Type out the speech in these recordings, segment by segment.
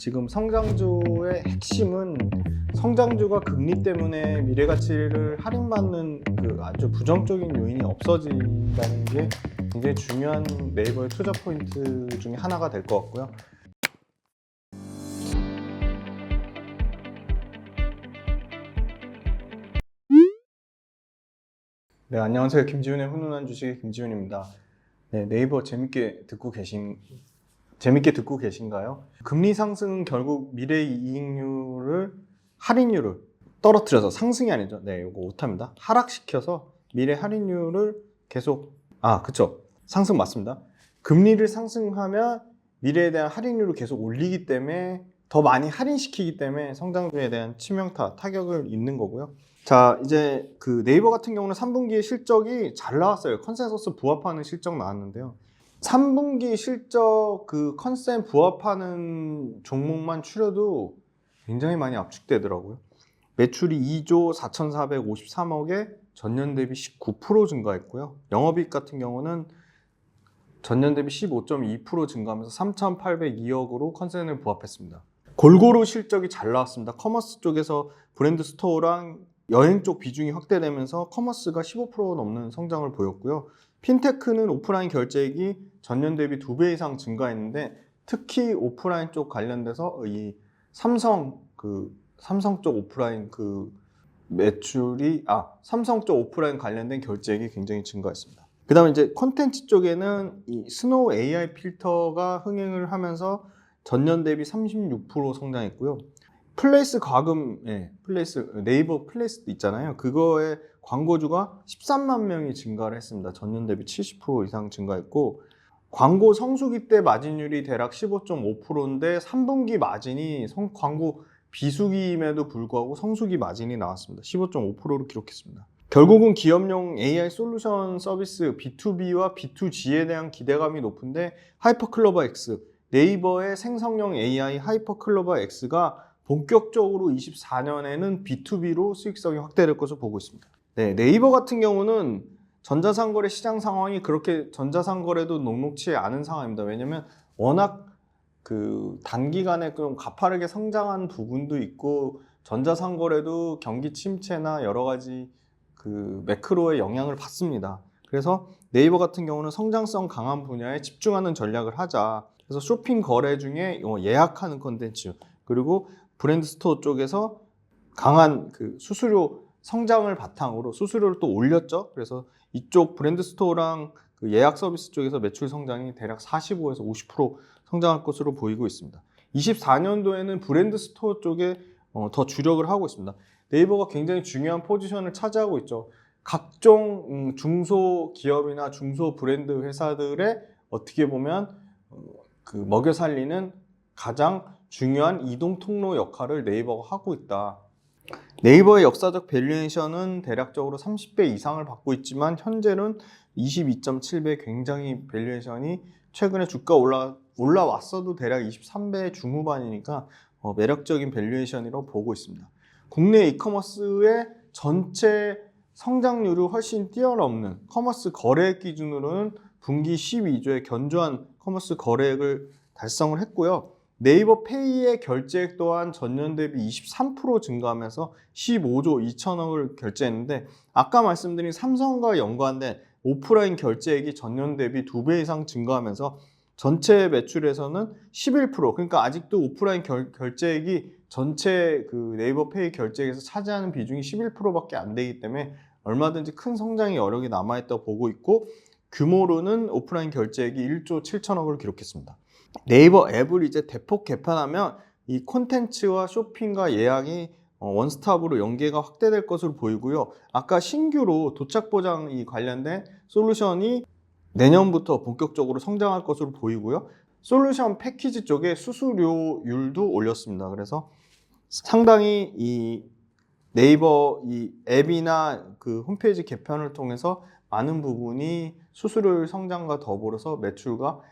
지금 성장주의 핵심은 성장주가 금리 때문에 미래 가치를 할인받는 그 아주 부정적인 요인이 없어진다는 게 굉장히 중요한 네이버의 투자 포인트 중에 하나가 될 것 같고요. 네, 안녕하세요. 김지훈의 훈훈한 주식의 김지훈입니다. 네, 네이버 재밌게 듣고 계신 재밌게 듣고 계신가요? 금리 상승은 결국 미래 이익률을 할인율을 떨어뜨려서 상승이 아니죠. 네, 이거 오타입니다. 하락시켜서 미래 할인율을 계속 아, 그쵸. 상승 맞습니다. 금리를 상승하면 미래에 대한 할인율을 계속 올리기 때문에 더 많이 할인시키기 때문에 성장주에 대한 치명타, 타격을 입는 거고요. 자, 이제 그 네이버 같은 경우는 3분기에 실적이 잘 나왔어요. 컨센서스 부합하는 실적 나왔는데요. 3분기 실적 그 컨센 부합하는 종목만 추려도 굉장히 많이 압축되더라고요. 매출이 2조 4,453억에 전년 대비 19% 증가했고요. 영업이익 같은 경우는 전년 대비 15.2% 증가하면서 3,802억으로 컨센을 부합했습니다. 골고루 실적이 잘 나왔습니다. 커머스 쪽에서 브랜드 스토어랑 여행 쪽 비중이 확대되면서 커머스가 15% 넘는 성장을 보였고요. 핀테크는 오프라인 결제액이 전년 대비 2배 이상 증가했는데 특히 오프라인 쪽 관련돼서 이 삼성 그 삼성 쪽 오프라인 그 매출이 아 삼성 쪽 오프라인 관련된 결제액이 굉장히 증가했습니다. 그다음에 이제 콘텐츠 쪽에는 이 스노우 AI 필터가 흥행을 하면서 전년 대비 36% 성장했고요. 플레이스 과금, 예, 플레이스 네이버 플레이스 있잖아요. 그거의 광고주가 13만 명이 증가를 했습니다. 전년 대비 70% 이상 증가했고 광고 성수기 때 마진율이 대략 15.5%인데 3분기 마진이 성, 광고 비수기임에도 불구하고 성수기 마진이 나왔습니다. 15.5%로 기록했습니다. 결국은 기업용 AI 솔루션 서비스 B2B와 B2G에 대한 기대감이 높은데 하이퍼클로버 X, 네이버의 생성형 AI 하이퍼클로버 X가 본격적으로 24년에는 B2B로 수익성이 확대될 것으로 보고 있습니다. 네, 네이버 같은 경우는 전자상거래 시장 상황이 그렇게 전자상거래도 녹록치 않은 상황입니다. 왜냐면 워낙 그 단기간에 좀 가파르게 성장한 부분도 있고 전자상거래도 경기 침체나 여러 가지 그 매크로의 영향을 받습니다. 그래서 네이버 같은 경우는 성장성 강한 분야에 집중하는 전략을 하자. 그래서 쇼핑 거래 중에 어, 예약하는 컨텐츠 그리고 브랜드 스토어 쪽에서 강한 그 수수료 성장을 바탕으로 수수료를 또 올렸죠. 그래서 이쪽 브랜드 스토어랑 그 예약 서비스 쪽에서 매출 성장이 대략 45에서 50% 성장할 것으로 보이고 있습니다. 24년도에는 브랜드 스토어 쪽에 어, 더 주력을 하고 있습니다. 네이버가 굉장히 중요한 포지션을 차지하고 있죠. 각종 음, 중소 기업이나 중소 브랜드 회사들의 어떻게 보면 어, 그 먹여 살리는 가장 중요한 이동 통로 역할을 네이버가 하고 있다. 네이버의 역사적 밸류에이션은 대략적으로 30배 이상을 받고 있지만 현재는 22.7배 굉장히 밸류에이션이 최근에 주가 올라 올라왔어도 대략 23배 중후반이니까 어, 매력적인 밸류에이션이라고 보고 있습니다. 국내 이커머스의 전체 성장률을 훨씬 뛰어넘는 커머스 거래액 기준으로는 분기 12조의 견조한 커머스 거래액을 달성을 했고요. 네이버 페이의 결제액 또한 전년 대비 23% 증가하면서 15조 2천억을 결제했는데 아까 말씀드린 삼성과 연관된 오프라인 결제액이 전년 대비 2배 이상 증가하면서 전체 매출에서는 11% 그러니까 아직도 오프라인 결, 결제액이 전체 그 네이버 페이 결제액에서 차지하는 비중이 11%밖에 안 되기 때문에 얼마든지 큰 성장의 여력이 남아있다고 보고 있고 규모로는 오프라인 결제액이 1조 7천억을 기록했습니다. 네이버 앱을 이제 대폭 개편하면 이 콘텐츠와 쇼핑과 예약이 어, 원스톱으로 연계가 확대될 것으로 보이고요. 아까 신규로 도착 보장이 관련된 솔루션이 내년부터 본격적으로 성장할 것으로 보이고요. 솔루션 패키지 쪽에 수수료율도 올렸습니다. 그래서 상당히 이 네이버 이 앱이나 그 홈페이지 개편을 통해서 많은 부분이 수수료율 성장과 더불어서 매출과 어,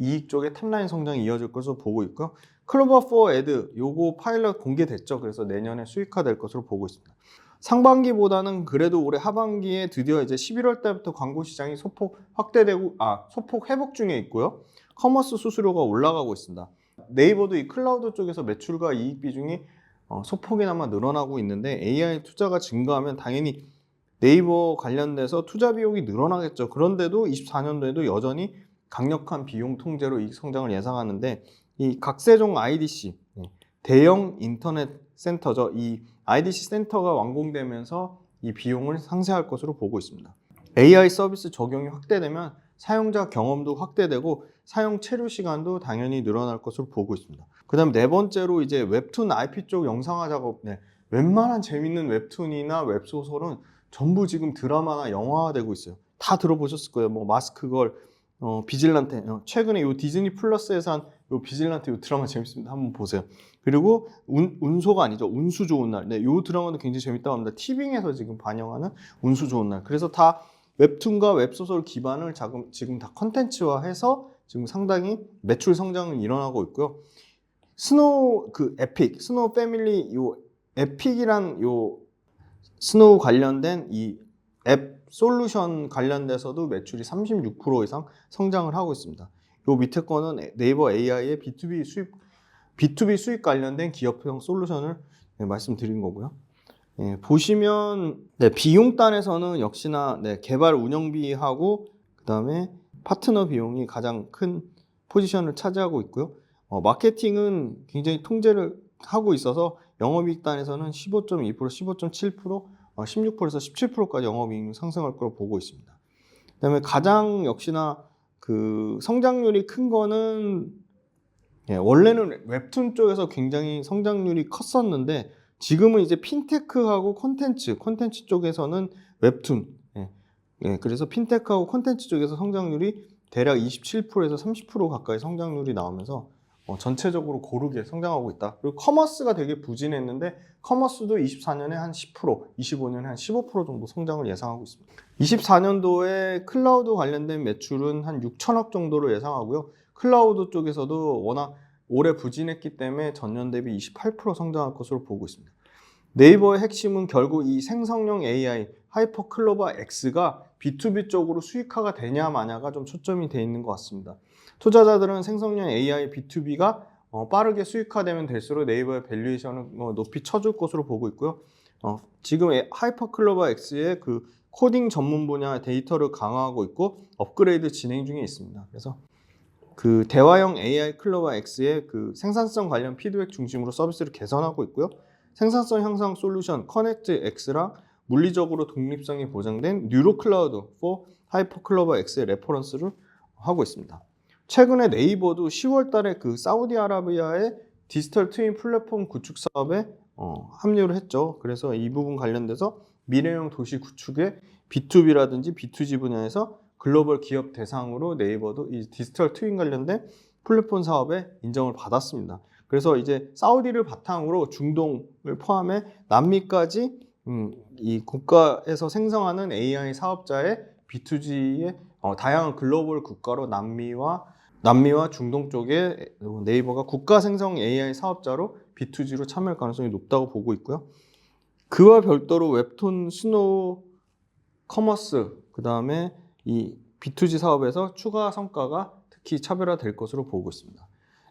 이익 쪽의 탑라인 성장이 이어질 것으로 보고 있고요. 클로버 4 애드 요거 파일럿 공개됐죠. 그래서 내년에 수익화될 것으로 보고 있습니다. 상반기보다는 그래도 올해 하반기에 드디어 이제 11월 달부터 광고 시장이 소폭 확대되고 아 소폭 회복 중에 있고요. 커머스 수수료가 올라가고 있습니다. 네이버도 이 클라우드 쪽에서 매출과 이익 비중이 어, 소폭이나마 늘어나고 있는데 AI 투자가 증가하면 당연히 네이버 관련돼서 투자 비용이 늘어나겠죠. 그런데도 24년도에도 여전히 강력한 비용 통제로 이익 성장을 예상하는데 이 각세종 IDC 네, 대형 인터넷 센터죠. 이 IDC 센터가 완공되면서 이 비용을 상쇄할 것으로 보고 있습니다. AI 서비스 적용이 확대되면 사용자 경험도 확대되고 사용 체류 시간도 당연히 늘어날 것으로 보고 있습니다. 그다음 네 번째로 이제 웹툰 IP 쪽 영상화 작업, 네, 웬만한 재밌는 웹툰이나 웹소설은 전부 지금 드라마나 영화화되고 있어요. 다 들어보셨을 거예요. 뭐 마스크걸, 어, 비질란테. 어, 최근에 요 디즈니 플러스에서 한 요 비질란테 요 드라마 재밌습니다. 한번 보세요. 그리고 운, 운소가 아니죠. 운수 좋은 날. 네, 요 드라마도 굉장히 재밌다고 합니다. 티빙에서 지금 반영하는 운수 좋은 날. 그래서 다 웹툰과 웹소설 기반을 지금, 지금 다 컨텐츠화해서 지금 상당히 매출 성장은 일어나고 있고요. 스노우 그 에픽, 스노우 패밀리 요 에픽이란 요 스노우 관련된 이 앱 솔루션 관련돼서도 매출이 36% 이상 성장을 하고 있습니다. 요 밑에 거는 네이버 AI의 B2B 수입 B2B 수익 관련된 기업형 솔루션을 네, 말씀드린 거고요. 예, 보시면 네, 비용단에서는 역시나 네, 개발 운영비하고 그다음에 파트너 비용이 가장 큰 포지션을 차지하고 있고요. 어, 마케팅은 굉장히 통제를 하고 있어서 영업이익단에서는 15.2%, 15.7%, 어, 16%에서 17%까지 영업이익률 상승할 거로 보고 있습니다. 그다음에 가장 역시나 그 성장률이 큰 거는 예, 원래는 웹툰 쪽에서 굉장히 성장률이 컸었는데 지금은 이제 핀테크하고 콘텐츠, 콘텐츠 쪽에서는 웹툰. 예, 예, 그래서 핀테크하고 콘텐츠 쪽에서 성장률이 대략 27%에서 30% 가까이 성장률이 나오면서 어, 전체적으로 고르게 성장하고 있다. 그리고 커머스가 되게 부진했는데 커머스도 24년에 한 10%, 25년에 한 15% 정도 성장을 예상하고 있습니다. 24년도에 클라우드 관련된 매출은 한 6천억 정도로 예상하고요. 클라우드 쪽에서도 워낙 올해 부진했기 때문에 전년 대비 28% 성장할 것으로 보고 있습니다. 네이버의 핵심은 결국 이 생성형 AI 하이퍼 클로버 X가 B2B 쪽으로 수익화가 되냐 마냐가 좀 초점이 돼 있는 것 같습니다. 투자자들은 생성형 AI B2B가 어, 빠르게 수익화되면 될수록 네이버의 밸류에이션을 어, 높이 쳐줄 것으로 보고 있고요. 어, 지금 하이퍼 클로버 X의 그 코딩 전문 분야 데이터를 강화하고 있고 업그레이드 진행 중에 있습니다. 그래서 그 대화형 AI 클로버 X의 그 생산성 관련 피드백 중심으로 서비스를 개선하고 있고요. 생산성 향상 솔루션 커넥트 X랑 물리적으로 독립성이 보장된 뉴로 클라우드 4 하이퍼 클로버 X의 레퍼런스를 하고 있습니다. 최근에 네이버도 10월 달에 그 사우디아라비아의 디지털 트윈 플랫폼 구축 사업에 어, 합류를 했죠. 그래서 이 부분 관련돼서 미래형 도시 구축에 B2B라든지 B2G 분야에서 글로벌 기업 대상으로 네이버도 이 디지털 트윈 관련된 플랫폼 사업에 인정을 받았습니다. 그래서 이제 사우디를 바탕으로 중동을 포함해 남미까지 음, 이 국가에서 생성하는 AI 사업자의 B2G의 어, 다양한 글로벌 국가로 남미와 남미와 중동 쪽에 네이버가 국가 생성 AI 사업자로 B2G로 참여할 가능성이 높다고 보고 있고요. 그와 별도로 웹톤, 스노우, 커머스, 그 다음에 이 B2G 사업에서 추가 성과가 특히 차별화될 것으로 보고 있습니다.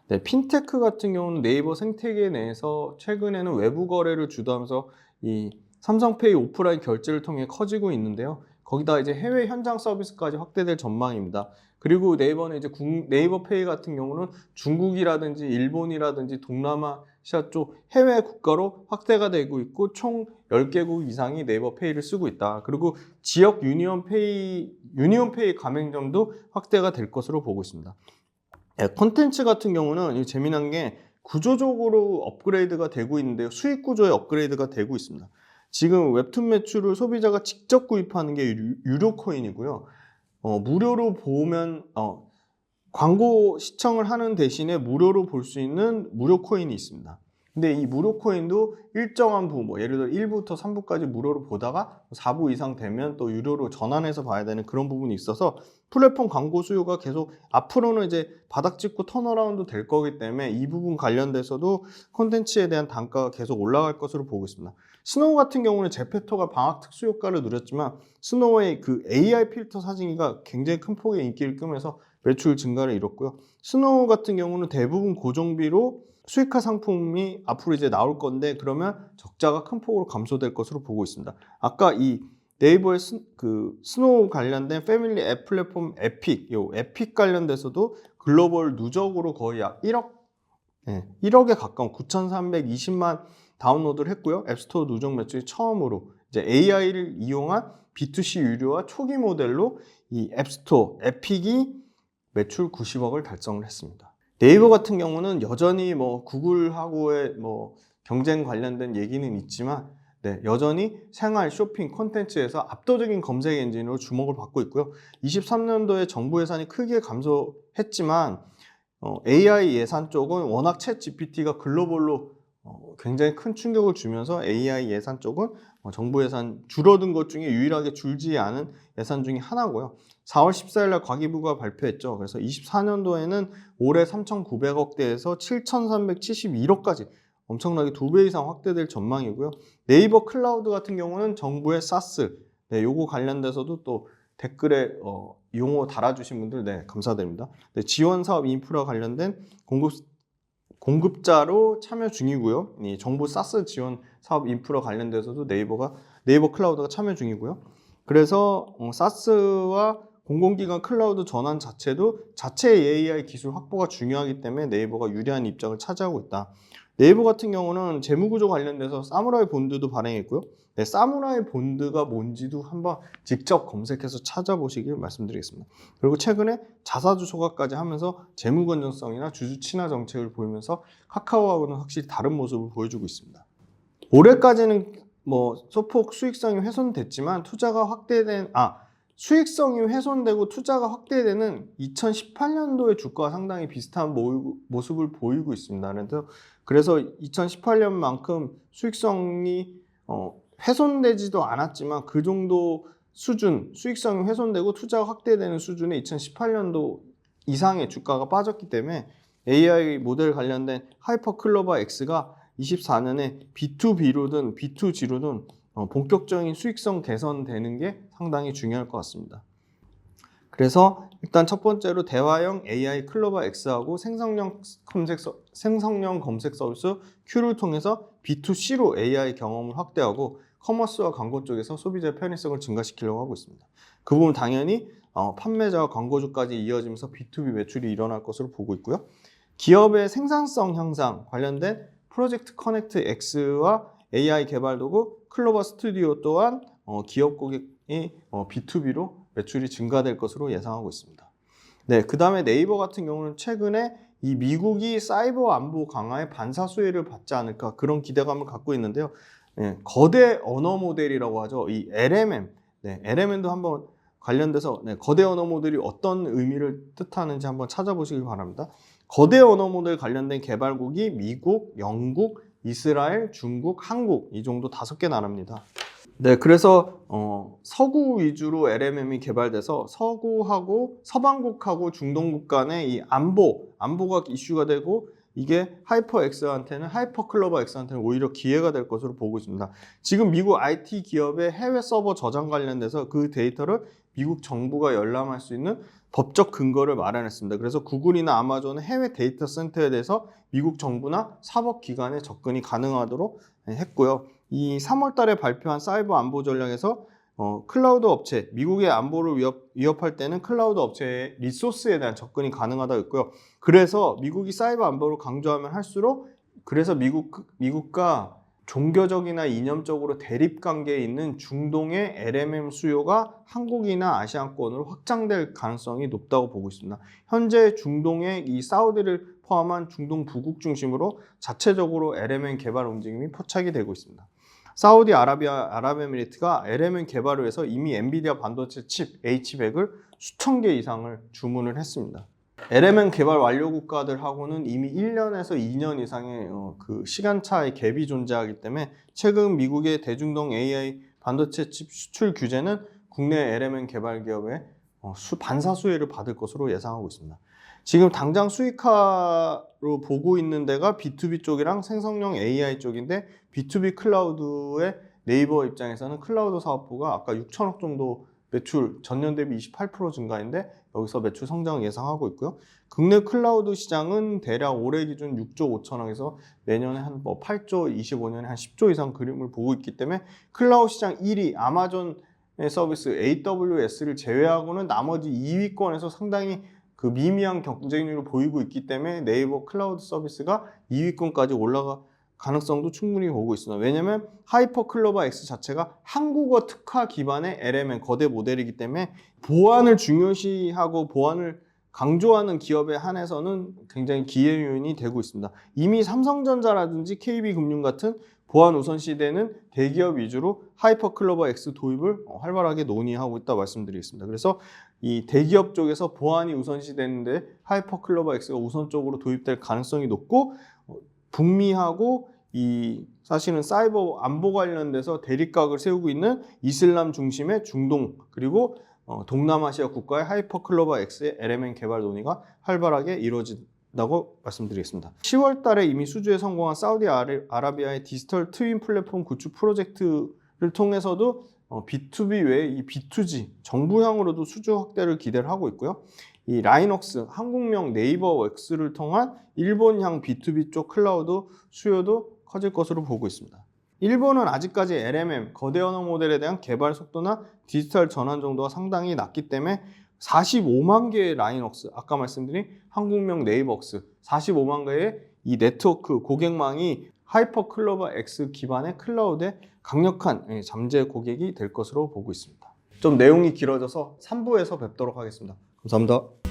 네, 핀테크 같은 경우는 네이버 생태계 내에서 최근에는 외부 거래를 주도하면서 이 삼성페이 오프라인 결제를 통해 커지고 있는데요. 거기다 이제 해외 현장 서비스까지 확대될 전망입니다. 그리고 네이버는 이제 국, 네이버 페이 같은 경우는 중국이라든지 일본이라든지 동남아시아 쪽 해외 국가로 확대가 되고 있고 총 10개국 이상이 네이버 페이를 쓰고 있다. 그리고 지역 유니온 페이 유니온 페이 가맹점도 확대가 될 것으로 보고 있습니다. 예, 콘텐츠 같은 경우는 재미난 게 구조적으로 업그레이드가 되고 있는데요. 수익 구조의 업그레이드가 되고 있습니다. 지금 웹툰 매출을 소비자가 직접 구입하는 게 유료 코인이고요. 어, 무료로 보면 어, 광고 시청을 하는 대신에 무료로 볼 수 있는 무료 코인이 있습니다. 근데 이 무료 코인도 일정한 부, 뭐 예를 들어 1부터 3부까지 무료로 보다가 4부 이상 되면 또 유료로 전환해서 봐야 되는 그런 부분이 있어서 플랫폼 광고 수요가 계속 앞으로는 이제 바닥 찍고 턴어라운드 될 거기 때문에 이 부분 관련돼서도 콘텐츠에 대한 단가가 계속 올라갈 것으로 보고 있습니다. 스노우 같은 경우는 제페토가 방학 특수 효과를 누렸지만 스노우의 그 AI 필터 사진기가 굉장히 큰 폭의 인기를 끄면서 매출 증가를 이뤘고요. 스노우 같은 경우는 대부분 고정비로 수익화 상품이 앞으로 이제 나올 건데 그러면 적자가 큰 폭으로 감소될 것으로 보고 있습니다. 아까 이 네이버의 스, 그 스노우 관련된 패밀리 앱 플랫폼 에픽, 요 에픽 관련돼서도 글로벌 누적으로 거의 약 1억, 예, 1억에 가까운 9,320만 다운로드를 했고요. 앱스토어 누적 매출이 처음으로 이제 AI를 이용한 B2C 유료화 초기 모델로 이 앱스토어 에픽이 매출 90억을 달성을 했습니다. 네이버 같은 경우는 여전히 뭐 구글하고의 뭐 경쟁 관련된 얘기는 있지만 네, 여전히 생활 쇼핑 콘텐츠에서 압도적인 검색 엔진으로 주목을 받고 있고요. 23년도에 정부 예산이 크게 감소했지만 어, AI 예산 쪽은 워낙 챗 GPT가 글로벌로 어, 굉장히 큰 충격을 주면서 AI 예산 쪽은 어, 정부 예산 줄어든 것 중에 유일하게 줄지 않은 예산 중에 하나고요. 4월 14일 날 과기부가 발표했죠. 그래서 24년도에는 올해 3,900억대에서 7,371억까지 엄청나게 두 배 이상 확대될 전망이고요. 네이버 클라우드 같은 경우는 정부의 사스, 네, 요거 관련돼서도 또 댓글에 어, 용어 달아주신 분들 네, 감사드립니다. 네, 지원 사업 인프라 관련된 공급 공급자로 참여 중이고요. 이 정부 사스 지원 사업 인프라 관련돼서도 네이버가 네이버 클라우드가 참여 중이고요. 그래서 어, 사스와 공공기관 클라우드 전환 자체도 자체 AI 기술 확보가 중요하기 때문에 네이버가 유리한 입장을 차지하고 있다. 네이버 같은 경우는 재무구조 관련돼서 사무라이 본드도 발행했고요. 네, 사무라이 본드가 뭔지도 한번 직접 검색해서 찾아보시길 말씀드리겠습니다. 그리고 최근에 자사주 소각까지 하면서 재무 건전성이나 주주 친화 정책을 보이면서 카카오하고는 확실히 다른 모습을 보여주고 있습니다. 올해까지는 뭐 소폭 수익성이 훼손됐지만 투자가 확대된 아 수익성이 훼손되고 투자가 확대되는 2018년도의 주가와 상당히 비슷한 모- 모습을 보이고 있습니다. 그래서 2018년만큼 수익성이 어, 훼손되지도 않았지만 그 정도 수준 수익성이 훼손되고 투자가 확대되는 수준의 2018년도 이상의 주가가 빠졌기 때문에 AI 모델 관련된 하이퍼 클로바 X가 24년에 B2B로든 B2G로든 어, 본격적인 수익성 개선되는 게 상당히 중요할 것 같습니다. 그래서 일단 첫 번째로 대화형 AI 클로바 X하고 생성형 검색 서, 생성형 검색 서비스 Q를 통해서 B2C로 AI 경험을 확대하고 커머스와 광고 쪽에서 소비자의 편의성을 증가시키려고 하고 있습니다. 그 부분 당연히 어, 판매자와 광고주까지 이어지면서 B2B 매출이 일어날 것으로 보고 있고요. 기업의 생산성 향상 관련된 프로젝트 커넥트 X와 AI 개발 도구 클로버 스튜디오 또한 어, 기업 고객이 어, B2B로 매출이 증가될 것으로 예상하고 있습니다. 네, 그 다음에 네이버 같은 경우는 최근에 이 미국이 사이버 안보 강화에 반사 수혜를 받지 않을까 그런 기대감을 갖고 있는데요. 네, 거대 언어 모델이라고 하죠. 이 LMM, 네, LMM도 한번 관련돼서 네, 거대 언어 모델이 어떤 의미를 뜻하는지 한번 찾아보시길 바랍니다. 거대 언어 모델 관련된 개발국이 미국, 영국, 이스라엘, 중국, 한국 이 정도 다섯 개 나라입니다. 네, 그래서 어, 서구 위주로 LMM이 개발돼서 서구하고 서방국하고 중동국 간의 이 안보, 안보가 이슈가 되고 이게 하이퍼 X한테는 하이퍼 클로버 X한테는 오히려 기회가 될 것으로 보고 있습니다. 지금 미국 IT 기업의 해외 서버 저장 관련돼서 그 데이터를 미국 정부가 열람할 수 있는 법적 근거를 마련했습니다. 그래서 구글이나 아마존은 해외 데이터 센터에 대해서 미국 정부나 사법 기관에 접근이 가능하도록 했고요. 이 3월 달에 발표한 사이버 안보 전략에서 어, 클라우드 업체, 미국의 안보를 위협, 위협 할 때는 클라우드 업체의 리소스에 대한 접근이 가능하다고 했고요. 그래서 미국이 사이버 안보를 강조하면 할수록 그래서 미국, 미국과 종교적이나 이념적으로 대립 관계에 있는 중동의 LMM 수요가 한국이나 아시안권으로 확장될 가능성이 높다고 보고 있습니다. 현재 중동의 이 사우디를 포함한 중동 부국 중심으로 자체적으로 LMM 개발 움직임이 포착이 되고 있습니다. 사우디 아라비아 아랍에미리트가 LMM 개발을 위해서 이미 엔비디아 반도체 칩 H100을 수천 개 이상을 주문을 했습니다. LMM 개발 완료 국가들하고는 이미 1년에서 2년 이상의 어, 그 시간차의 갭이 존재하기 때문에 최근 미국의 대중동 AI 반도체 칩 수출 규제는 국내 LMM 개발 기업의 어, 수, 반사 수혜를 받을 것으로 예상하고 있습니다. 지금 당장 수익화로 보고 있는 데가 B2B 쪽이랑 생성형 AI 쪽인데 B2B 클라우드의 네이버 입장에서는 클라우드 사업부가 아까 6천억 정도 매출 전년 대비 28% 증가인데 여기서 매출 성장을 예상하고 있고요. 국내 클라우드 시장은 대략 올해 기준 6조 5천억에서 내년에 한 뭐 8조, 25년에 한 10조 이상 그림을 보고 있기 때문에 클라우드 시장 1위 아마존의 서비스 AWS를 제외하고는 나머지 2위권에서 상당히 그 미미한 경쟁률을 보이고 있기 때문에 네이버 클라우드 서비스가 2위권까지 올라가 가능성도 충분히 보고 있습니다. 왜냐하면 하이퍼 클로버 X 자체가 한국어 특화 기반의 LMN 거대 모델이기 때문에 보안을 중요시하고 보안을 강조하는 기업에 한해서는 굉장히 기회 요인이 되고 있습니다. 이미 삼성전자라든지 KB금융 같은 보안 우선 시대는 대기업 위주로 하이퍼 클로버 X 도입을 어, 활발하게 논의하고 있다 말씀드리겠습니다. 그래서 이 대기업 쪽에서 보안이 우선시 되는데 하이퍼 클로버 X가 우선적으로 도입될 가능성이 높고 어, 북미하고 이 사실은 사이버 안보 관련돼서 대립각을 세우고 있는 이슬람 중심의 중동 그리고 어, 동남아시아 국가의 하이퍼 클로버 X의 LMN 개발 논의가 활발하게 이루어진다고 말씀드리겠습니다. 10월 달에 이미 수주에 성공한 사우디 아레- 아라비아의 디지털 트윈 플랫폼 구축 프로젝트를 통해서도 어, B2B 외에 이 B2G 정부향으로도 수주 확대를 기대를 하고 있고요. 이 라이넉스 한국명 네이버 엑스를 통한 일본향 B2B 쪽 클라우드 수요도 커질 것으로 보고 있습니다. 일본은 아직까지 LMM 거대 언어 모델에 대한 개발 속도나 디지털 전환 정도가 상당히 낮기 때문에 45만 개의 라이넉스 아까 말씀드린 한국명 네이버엑스 45만 개의 이 네트워크 고객망이 하이퍼 클로버 X 기반의 클라우드의 강력한 예, 잠재 고객이 될 것으로 보고 있습니다. 좀 내용이 길어져서 3부에서 뵙도록 하겠습니다. 감사합니다.